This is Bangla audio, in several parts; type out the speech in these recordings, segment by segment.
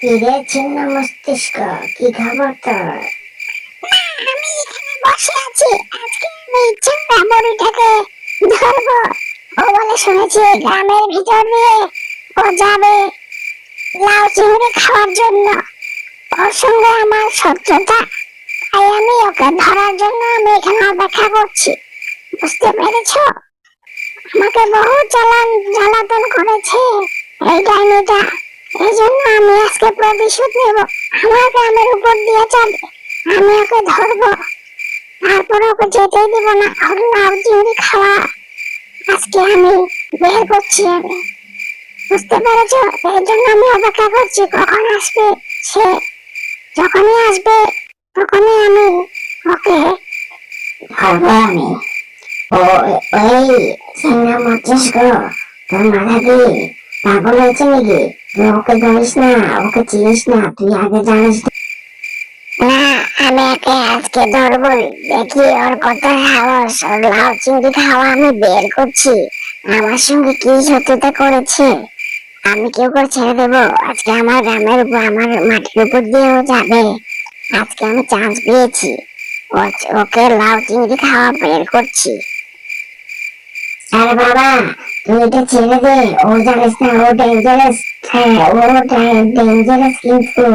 কিরে ছিন্ন মস্তিষ্ক, কি খবর তোর? আমি এখানে বসে আছি। আজকে আমি চাঙ্গা বুড়িটাকে ধরবো। ও বলে শুনেছি, গ্রামের ভিতর দিয়ে ও যাবে লাউ চিংড়ি খাওয়ার জন্য। ওর সঙ্গে আমার শত্রুতা। তাই আমি ওকে ধরার জন্য আমি এখানে অপেক্ষা করছি। বুঝতে পেরেছ? আমাকে বহু চালান জ্বালাতন করেছে এই ডাইনিটা। এই জন্য আমি আজকে প্রতিশোধ নেব। আমার গ্রামের উপর দিয়ে যাবে আমি ওকে ধরবো। তারপর ওকে যেতেই দিব না। ওর লাউ চিংড়ি খাওয়া আজকে আমি বের করছি আমি বুঝতে পেরেছ? এই জন্য আমি অপেক্ষা করছি, কখন আসবে সে। যখনই আসবে, তখনই আমি ওকে ধরবো আমি। ওই ছিন্ন মস্তিষ্ক, তোর মাথা কি পাগল হয়েছে নাকি? ওকে ধরিস না ওকে চিনিস না তুই আগে জানিস না। আমি ওকে আজকে ধরবো দেখি ওর কত সাহস ওর লাউ চিংড়ি খাওয়া আমি বের করছি আমার সঙ্গে কি শত্রুতা করেছে আমি কেউ করে ছেড়ে দেবো আজকে আমার গ্রামের উপর আমার মাটির উপর দিয়েও যাবে আজকে আমি চান্স পেয়েছি ওকে লাউ চিংড়ি খাওয়া বের করছি আরে বাবা তুই এটা ছেড়ে দে ও জানিস না ও ডেঞ্জারাস হ্যাঁ ও ডেঞ্জারাস কিন্তু।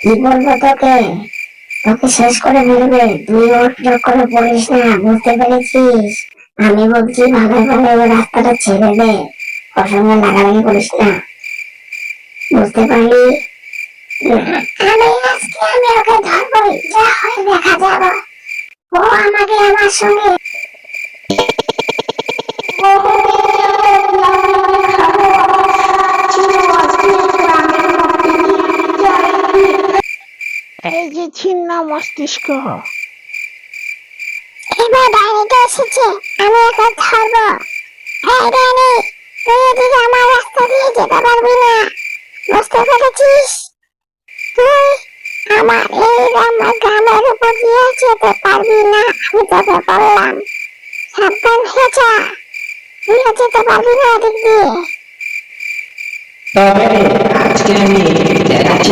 কি বলব তোকে? তোকে শেষ করে ফেলবে। তুই ওর চক্করে পড়িস না, বুঝতে পেরেছিস? আমি বলছি, ভালো ভালো ও রাস্তাটা ছেড়ে দে। ওর সঙ্গে লাগালাগি করিস না। বুঝতে পারলি? আমি আজকে আমি ওকে ধরবো যা হয় দেখা যাবে। ও আমাকে আমার সঙ্গে এই যে ছিন্ন মস্তিষ্ক। এবার ডাইনিটা এসেছে আমি ওকে ধরবো। এই ডাইনি তুই এদিকে আমার রাস্তা দিয়ে যেতে পারবি না। বুঝতে পেরেছিস? তুই আমার এই গ্রাম- গ্রামের উপর দিয়ে যেতে পারবি না আমি তোকে বললাম। সাবধান হয়ে যা তুই যেতে পারবি না এদিক দিয়ে। তবে আজকে আমি দেখাচ্ছি